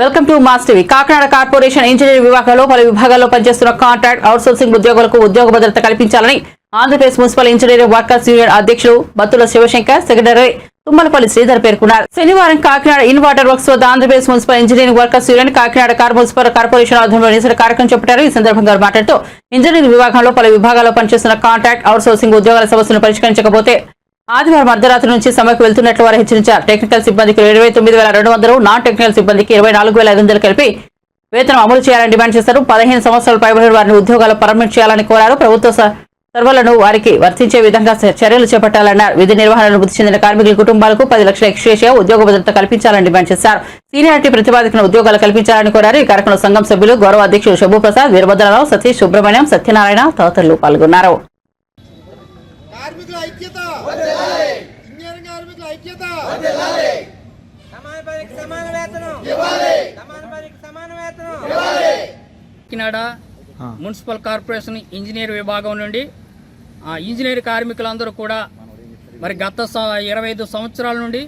Welcome to Mass TV. Kakinada corporation engineering విభాగంలో పలు విభాగాల్లో పనిచేస్తున్న కాంట్రాక్ట్ అవుట్సోర్సింగ్ ఉద్యోగులకు ఉద్యోగ భద్రత కల్పించాలని Andhra Pradesh municipal engineering workers union అధ్యక్షులు బత్తుల శివశంకర్ సెక్రటరీ తుమ్మలపల్లి శ్రీధర్ పేర్కొన్నారు. శనివారం కాకినాడ ఇన్ వాటర్ వర్క్స్ వద్ద Andhra Pradesh municipal engineering workers union Kakinada car municipal corporation ఆధ్వర్యంలో నిరసన కార్యక్రమం చేపట్టారు. ఈ సందర్భంగా మాట్లాడుతూ ఇంజనీరింగ్ విభాగంలో పలు విభాగాల్లో పనిచేస్తున్న కాంట్రాక్ట్ అవుట్సోర్సింగ్ ఉద్యోగాల సమస్యలను పరిష్కరించకపోతే ఆదివారం అర్ధరాత్రి నుంచి సమ్మెకు వెళ్తున్నట్లు వారు హెచ్చరించారు. టెక్నికల్ సిబ్బందికి ఇరవై తొమ్మిది వేల రెండు వందలు నాన్ టెక్నికల్ సిబ్బందికి ఇరవై నాలుగు వేల ఐదు వందలు కలిపి వేతనం అమలు చేయాలని డిమాండ్ చేశారు. పదిహేను సంవత్సరాలు పైబడిన వారిని ఉద్యోగాలు పర్మనెంట్ చేయాలని కోరారు. ప్రభుత్వ సర్వలను వారికి వర్తించే విధంగా చర్యలు చేపట్టాలన్నారు. విధి నిర్వహణ మృతి చెందిన కార్మికుల కుటుంబాలకు పది లక్షల ఎక్స్ట్రేషియా ఉద్యోగ భద్రత కల్పించాలని డిమాండ్ చేశారు. సీనియారిటీ ప్రతిపాదికన ఉద్యోగాలు కల్పించాలని కోరారు. ఈ కార్యక్రమంలో సంఘం సభ్యులు గౌరవ అధ్యక్షులు శంభు ప్రసాద్ వీరభద్రరావు సతీష్ సుబ్రహ్మణ్యం సత్యనారాయణ తదితరులు పాల్గొన్నారు. ఇంజనీరింగ్ కార్మికుల ఐక్యత సమాన వేతనం సమాన వేతనం కాకినాడ మున్సిపల్ కార్పొరేషన్ ఇంజనీర్ విభాగం నుండి ఆ ఇంజనీర్ కార్మికులందరూ కూడా మరి గత ఇరవై ఐదు సంవత్సరాల నుండి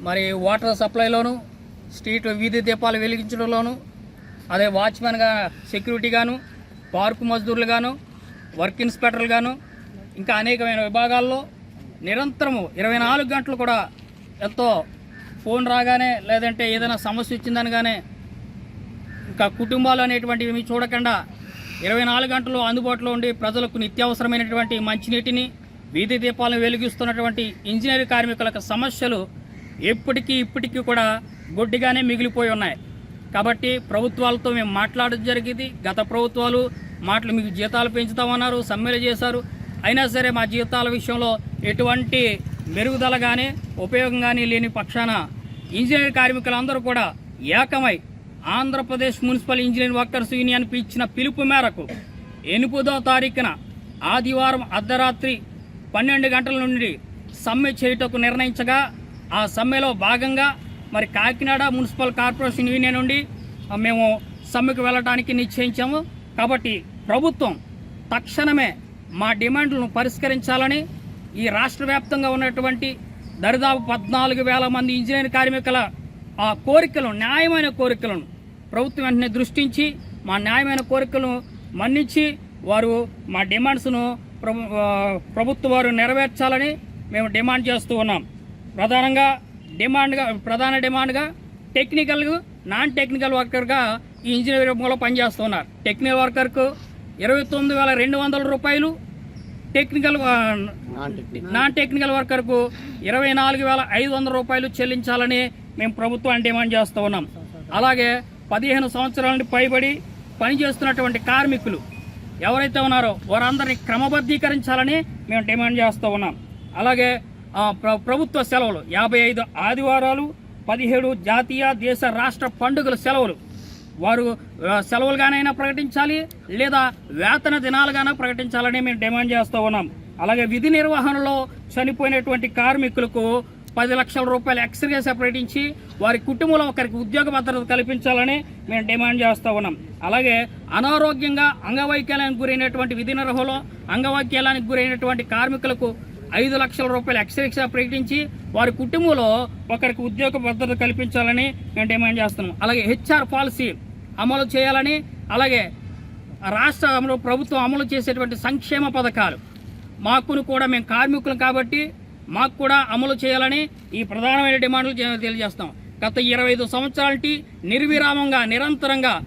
మరి వాటర్ సప్లైలోను స్ట్రీట్ వీధి దీపాలు వెలిగించడంలోను అదే వాచ్మెన్గా సెక్యూరిటీగాను పార్కు మజ్దూర్లుగాను వర్క్ ఇన్స్పెక్టర్లుగాను ఇంకా అనేకమైన విభాగాల్లో నిరంతరము ఇరవై నాలుగు గంటలు కూడా ఎంతో ఫోన్ రాగానే లేదంటే ఏదైనా సమస్య వచ్చిందనగానే ఇంకా కుటుంబాలు అనేటువంటివి చూడకుండా ఇరవై నాలుగు గంటలు అందుబాటులో ఉండి ప్రజలకు నిత్యావసరమైనటువంటి మంచినీటిని వీధి దీపాలను వెలిగిస్తున్నటువంటి ఇంజనీర్ కార్మికులకు సమస్యలు ఎప్పటికీ ఇప్పటికీ కూడా గొడ్డిగానే మిగిలిపోయి ఉన్నాయి. కాబట్టి ప్రభుత్వాలతో మేము మాట్లాడడం జరిగింది. గత ప్రభుత్వాలు మాటలు మీకు జీతాలు పెంచుతామన్నారు సమ్మెలు చేశారు. అయినా సరే మా జీవితాల విషయంలో ఎటువంటి మెరుగుదల కానీ ఉపయోగం కానీ లేని పక్షాన ఇంజనీర్ కార్మికులందరూ కూడా ఏకమై Andhra Pradesh municipal engineering workers union ఇచ్చిన పిలుపు మేరకు ఎనిమిదో తారీఖున ఆదివారం అర్ధరాత్రి పన్నెండు గంటల నుండి సమ్మె చేయుటకు నిర్ణయించగా ఆ సమ్మెలో భాగంగా మరి కాకినాడ మున్సిపల్ కార్పొరేషన్ యూనియన్ నుండి మేము సమ్మెకు వెళ్ళడానికి నిశ్చయించాము. కాబట్టి ప్రభుత్వం తక్షణమే మా డిమాండ్లను పరిష్కరించాలని ఈ రాష్ట్ర వ్యాప్తంగా ఉన్నటువంటి దరిదాపు పద్నాలుగు వేల మంది ఇంజనీర్ కార్మికుల ఆ కోరికలను న్యాయమైన కోరికలను ప్రభుత్వం వెంటనే దృష్టించి మా న్యాయమైన కోరికలను మన్నించి వారు మా డిమాండ్స్ను ప్రభుత్వ వారు నెరవేర్చాలని మేము డిమాండ్ చేస్తూ ఉన్నాం. ప్రధానంగా డిమాండ్గా ప్రధాన డిమాండ్గా టెక్నికల్ నాన్ టెక్నికల్ వర్కర్గా ఈ ఇంజనీరింగ్ విభాగంలో పనిచేస్తున్నారు టెక్నికల్ వర్కర్కు ఇరవై తొమ్మిది వేల రెండు వందల రూపాయలు టెక్నికల్ నాన్ టెక్నికల్ వర్కర్కు ఇరవై నాలుగు వేల ఐదు వందల రూపాయలు చెల్లించాలని మేము ప్రభుత్వాన్ని డిమాండ్ చేస్తూ ఉన్నాం. అలాగే పదిహేను సంవత్సరాల నుండి పైబడి పనిచేస్తున్నటువంటి కార్మికులు ఎవరైతే ఉన్నారో వారందరినీ క్రమబద్ధీకరించాలని మేము డిమాండ్ చేస్తూ ఉన్నాం. అలాగే ప్రభుత్వ సెలవులు యాభై ఐదు ఆదివారాలు పదిహేడు జాతీయ దేశ రాష్ట్ర పండుగల సెలవులు వారు సెలవులుగానైనా ప్రకటించాలి లేదా వేతన దినాలుగానే ప్రకటించాలని మేము డిమాండ్ చేస్తూ ఉన్నాం. అలాగే విధి నిర్వహణలో చనిపోయినటువంటి కార్మికులకు పది లక్షల రూపాయలు ఎక్స్రేస్ ప్రకటించి వారి కుటుంబంలో ఒకరికి ఉద్యోగ భద్రత కల్పించాలని మేము డిమాండ్ చేస్తూ ఉన్నాం. అలాగే అనారోగ్యంగా అంగవైకల్యానికి గురైనటువంటి విధి నిర్వహణలో అంగవైకల్యానికి గురైనటువంటి కార్మికులకు ఐదు లక్షల రూపాయలు ఎక్స్రేస్ ప్రకటించి వారి కుటుంబంలో ఒకరికి ఉద్యోగ భద్రత కల్పించాలని మేము డిమాండ్ చేస్తున్నాం. అలాగే హెచ్ఆర్ పాలసీ అమలు చేయాలని అలాగే రాష్ట్రంలో ప్రభుత్వం అమలు చేసేటువంటి సంక్షేమ పథకాలు మాకును కూడా మేము కార్మికులు కాబట్టి మాకు కూడా అమలు చేయాలని ఈ ప్రధానమైన డిమాండ్లు తెలియజేస్తాం గత ఇరవై ఐదు సంవత్సరాలకి నిర్విరామంగా నిరంతరంగా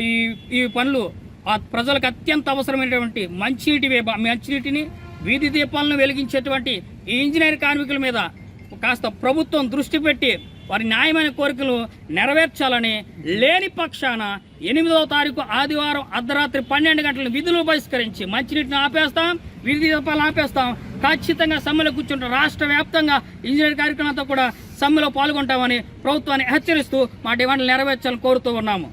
ఈ ఈ పనులు ఆ ప్రజలకు అత్యంత అవసరమైనటువంటి మంచినీటి మంచినీటిని వీధి దీపాలను వెలిగించేటువంటి ఈ ఇంజనీర్ కార్మికుల మీద కాస్త ప్రభుత్వం దృష్టి పెట్టి వారి న్యాయమైన కోరికలు నెరవేర్చాలని లేని పక్షాన ఎనిమిదవ తారీఖు ఆదివారం అర్ధరాత్రి పన్నెండు గంటల విధులు బహిష్కరించి మంచినీటిని ఆపేస్తాం వీధి దీపాలను ఆపేస్తాం. ఖచ్చితంగా సమ్మెలో కూర్చుంటాం రాష్ట్ర వ్యాప్తంగా ఇంజనీర్ కార్యక్రమంతో కూడా సమ్మెలో పాల్గొంటామని ప్రభుత్వాన్ని హెచ్చరిస్తూ మా డిమాండ్లు నెరవేర్చాలని కోరుతూ ఉన్నాము.